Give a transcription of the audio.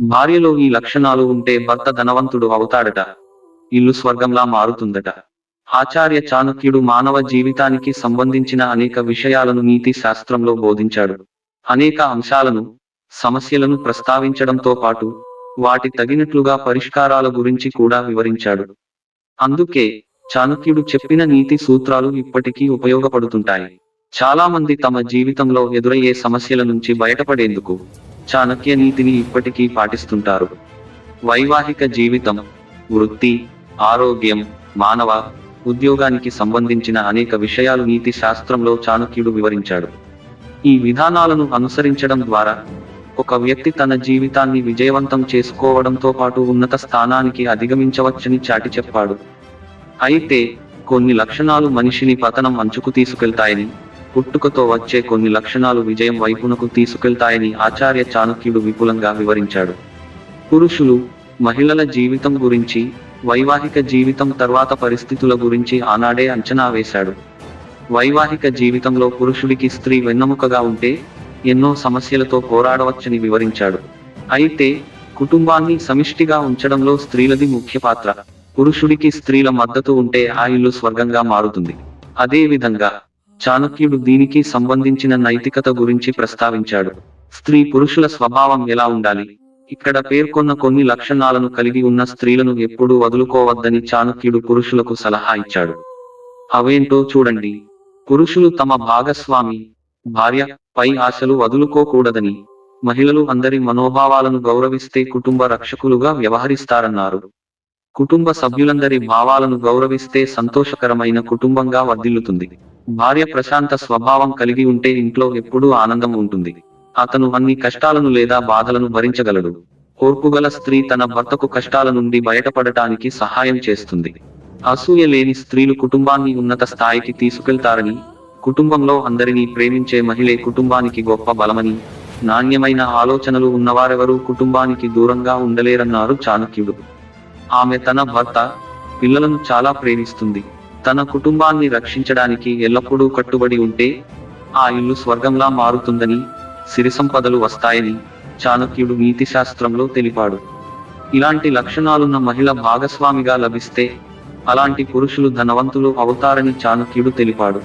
భార్యలో ఈ లక్షణాలు ఉంటే భర్త ధనవంతుడు అవుతాడట. ఇల్లు స్వర్గంలా మారుతుందట. ఆచార్య చాణక్యుడు మానవ జీవితానికి సంబంధించిన అనేక విషయాలను నీతి శాస్త్రంలో బోధించాడు. అనేక అంశాలను సమస్యలను ప్రస్తావించడంతో పాటు వాటి తగినట్లుగా పరిష్కారాల గురించి కూడా వివరించాడు. అందుకే చాణక్యుడు చెప్పిన నీతి సూత్రాలు ఇప్పటికీ ఉపయోగపడుతుంటాయి. చాలా మంది తమ జీవితంలో ఎదురయ్యే సమస్యల నుంచి బయటపడేందుకు చాణక్య నీతిని ఇప్పటికీ పాటిస్తుంటారు. వైవాహిక జీవితం వృత్తి ఆరోగ్యం మానవ ఉద్యోగానికి సంబంధించిన అనేక విషయాలు నీతి శాస్త్రంలో చాణక్యుడు వివరించాడు. ఈ విధానాలను అనుసరించడం ద్వారా ఒక వ్యక్తి తన జీవితాన్ని విజయవంతం చేసుకోవడంతో పాటు ఉన్నత స్థానానికి అధిగమించవచ్చని చాటి చెప్పాడు. అయితే కొన్ని లక్షణాలు మనిషిని పతనం అంచుకు తీసుకెళ్తాయని పుట్టుకతో వచ్చే కొన్ని లక్షణాలు విజయం వైపునకు తీసుకెళ్తాయని ఆచార్య చాణక్యుడు విపులంగా వివరించాడు. పురుషులు మహిళల జీవితం గురించి వైవాహిక జీవితం తర్వాత పరిస్థితుల గురించి ఆనాడే అంచనా వేశాడు. వైవాహిక జీవితంలో పురుషుడికి స్త్రీ వెన్నెముకగా ఉంటే ఎన్నో సమస్యలతో పోరాడవచ్చని వివరించాడు. అయితే కుటుంబాన్ని సమిష్టిగా ఉంచడంలో స్త్రీలది ముఖ్య పాత్ర. పురుషుడికి స్త్రీల మద్దతు ఉంటే ఆ ఇల్లు స్వర్గంగా మారుతుంది. అదేవిధంగా చాణక్యుడు దీనికి సంబంధించిన నైతికత గురించి ప్రస్తావించాడు. స్త్రీ పురుషుల స్వభావం ఎలా ఉండాలి? ఇక్కడ పేర్కొన్న కొన్ని లక్షణాలను కలిగి ఉన్న స్త్రీలను ఎప్పుడూ వదులుకోవద్దని చాణక్యుడు పురుషులకు సలహా ఇచ్చాడు. అవేంటో చూడండి. పురుషులు తమ భాగస్వామి భార్య పై ఆశలు వదులుకోకూడదని మహిళలు అందరి మనోభావాలను గౌరవిస్తే కుటుంబ రక్షకులుగా వ్యవహరిస్తారన్నారు. కుటుంబ సభ్యులందరి భావాలను గౌరవిస్తే సంతోషకరమైన కుటుంబంగా వర్ధిల్లుతుంది. భార్య ప్రశాంత స్వభావం కలిగి ఉంటే ఇంట్లో ఎప్పుడూ ఆనందం ఉంటుంది. అతను అన్ని కష్టాలను లేదా బాధలను భరించగలడు. కోర్పుగల స్త్రీ తన భర్తకు కష్టాల నుండి బయటపడటానికి సహాయం చేస్తుంది. అసూయ లేని స్త్రీలు కుటుంబాన్ని ఉన్నత స్థాయికి తీసుకెళ్తారని కుటుంబంలో అందరినీ ప్రేమించే మహిళే కుటుంబానికి గొప్ప బలమని నాణ్యమైన ఆలోచనలు ఉన్నవారెవరూ కుటుంబానికి దూరంగా ఉండలేరన్నారు చాణక్యుడు. ఆమె తన భర్త పిల్లలను చాలా ప్రేమిస్తుంది. తన కుటుంబాన్ని రక్షించడానికి ఎల్లప్పుడూ కట్టుబడి ఉంటే ఆ ఇల్లు స్వర్గంలా మారుతుందని సిరి సంపదలు వస్తాయని చాణక్యుడు నీతిశాస్త్రంలో తెలిపాడు. ఇలాంటి లక్షణాలున్న మహిళ భాగస్వామిగా లభిస్తే అలాంటి పురుషులు ధనవంతులు అవుతారని చాణక్యుడు తెలిపాడు.